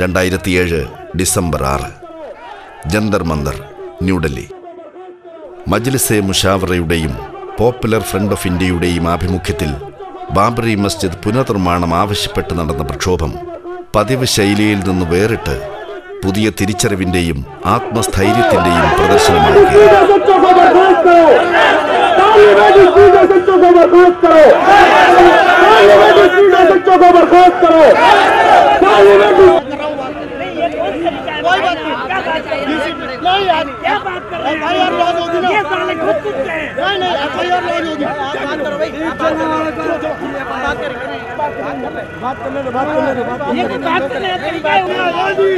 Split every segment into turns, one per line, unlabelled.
രണ്ടായിരത്തിയേഴ് ഡിസംബർ ആറ്. ജന്തർ മന്ദർ ന്യൂഡൽഹി മജ്ലിസെ മുഷാവറയുടെയും പോപ്പുലർ ഫ്രണ്ട് ഓഫ് ഇന്ത്യയുടെയും ആഭിമുഖ്യത്തിൽ ബാബറി മസ്ജിദ് പുനർനിർമ്മാണം ആവശ്യപ്പെട്ട് നടന്ന പ്രക്ഷോഭം പതിവ് ശൈലിയിൽ നിന്ന് വേറിട്ട് പുതിയ തിരിച്ചറിവിന്റെയും ആത്മസ്ഥൈര്യത്തിന്റെയും
പ്രദർശനമാക്കി. താലിബാൻ
कोई बात नहीं। नहीं यार क्या बात कर रहे हैं? एफ़ आई आर लॉन्च होगी ना। नहीं नहीं एफ़ आई आर होगी बात करो भाई बात करेंगे बात कर। ले बात कर। ले बात कर ले तो बात कर ले। तरीका है गांधी।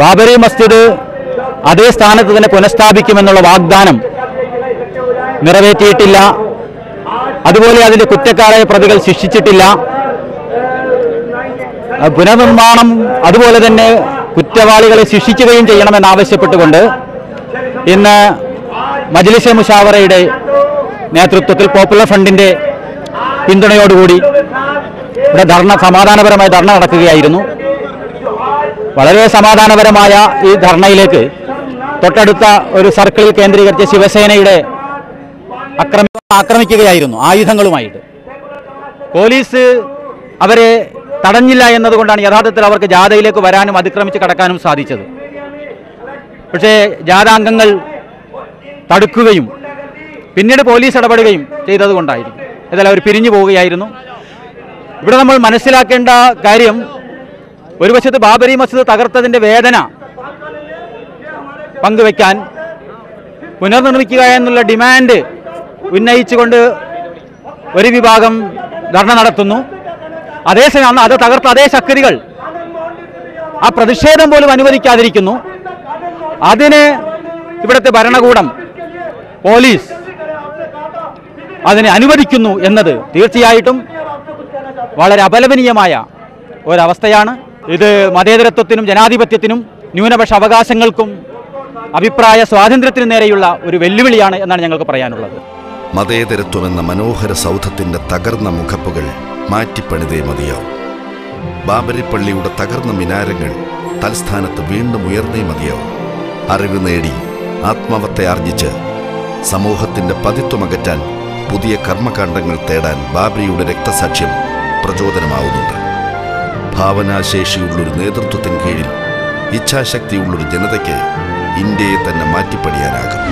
ബാബരി മസ്ജിദ് അതേ സ്ഥാനത്ത് തന്നെ പുനഃസ്ഥാപിക്കുമെന്നുള്ള വാഗ്ദാനം നിറവേറ്റിയിട്ടില്ല. അതുപോലെ അതിന്റെ കുറ്റക്കാരായ പ്രതികൾ ശിക്ഷിച്ചിട്ടില്ല. പുനർനിർമ്മാണം അതുപോലെ തന്നെ കുറ്റവാളികളെ ശിക്ഷിക്കുകയും ചെയ്യണമെന്നാവശ്യപ്പെട്ടുകൊണ്ട് ഇന്ന് മജ്ലിസെ മുഷാവറയുടെ നേതൃത്വത്തിൽ പോപ്പുലർ ഫ്രണ്ടിന്റെ പിന്തുണയോടുകൂടി ഇവിടെ ധർണ സമാധാനപരമായ ധർണ നടക്കുകയായിരുന്നു. വളരെ സമാധാനപരമായ ഈ ധർണയിലേക്ക് തൊട്ടടുത്ത ഒരു സർക്കിളിൽ കേന്ദ്രീകരിച്ച ശിവസേനയുടെ അക്രമി ആക്രമിക്കുകയായിരുന്നു ആയുധങ്ങളുമായിട്ട്. പോലീസ് അവരെ തടഞ്ഞില്ല എന്നതുകൊണ്ടാണ് യഥാർത്ഥത്തിൽ അവർക്ക് ജാഥയിലേക്ക് വരാനും അതിക്രമിച്ച് കടക്കാനും സാധിച്ചത്. പക്ഷേ ജാഥാംഗങ്ങൾ തടുക്കുകയും പിന്നീട് പോലീസ് ഇടപെടുകയും ചെയ്തതുകൊണ്ടായിരിക്കും. ഏതായാലും അവർ പിരിഞ്ഞു പോവുകയായിരുന്നു. ഇവിടെ നമ്മൾ മനസ്സിലാക്കേണ്ട കാര്യം ഒരു വശത്ത് ബാബരി മസ്ജിദ് തകർത്തതിന്റെ വേദന പങ്കുവെക്കാൻ പുനർനിർമ്മിക്കുക എന്നുള്ള ഡിമാൻഡ് ഉന്നയിച്ചുകൊണ്ട് ഒരു വിഭാഗം ധർണ നടത്തുന്നു. അതേസമയം അന്ന് അത് തകർത്ത അതേ ശക്തികൾ ആ പ്രതിഷേധം പോലും അനുവദിക്കാതിരിക്കുന്നു. അതിന് ഇവിടുത്തെ ഭരണകൂടം പോലീസ് അതിനെ അനുവദിക്കുന്നു എന്നത് തീർച്ചയായിട്ടും വളരെ അപലപനീയമായ ഒരവസ്ഥയാണ്. ഇത് മതേതരത്വത്തിനും ജനാധിപത്യത്തിനും ന്യൂനപക്ഷ അവകാശങ്ങൾക്കും അഭിപ്രായ സ്വാതന്ത്ര്യത്തിനു നേരെയുള്ള ഒരു വെല്ലുവിളിയാണ് എന്നാണ് ഞങ്ങൾക്ക് പറയാനുള്ളത്.
മതേതരത്വമെന്ന മനോഹര സൗധത്തിന്റെ തകർന്ന മുഖപ്പുകൾ മാറ്റിപ്പണിതേ മതിയാവും. ബാബരിപ്പള്ളിയുടെ തകർന്ന മിനാരങ്ങൾ തൽസ്ഥാനത്ത് വീണ്ടും ഉയർന്നേ മതിയാവും. അറിവ് നേടി ആത്മവത്തെ ആർജിച്ച് സമൂഹത്തിന്റെ പതിത്വമകറ്റാൻ പുതിയ കർമ്മകാണ്ഡങ്ങൾ തേടാൻ ബാബരിയുടെ രക്തസാക്ഷ്യം പ്രചോദനമാവുന്നുണ്ട്. ഭാവനാശേഷിയുള്ളൊരു നേതൃത്വത്തിന് കീഴിൽ ഇച്ഛാശക്തിയുള്ളൊരു ജനതയ്ക്ക് ഇന്ത്യയെ തന്നെ മാറ്റിപ്പണിയാനാകും.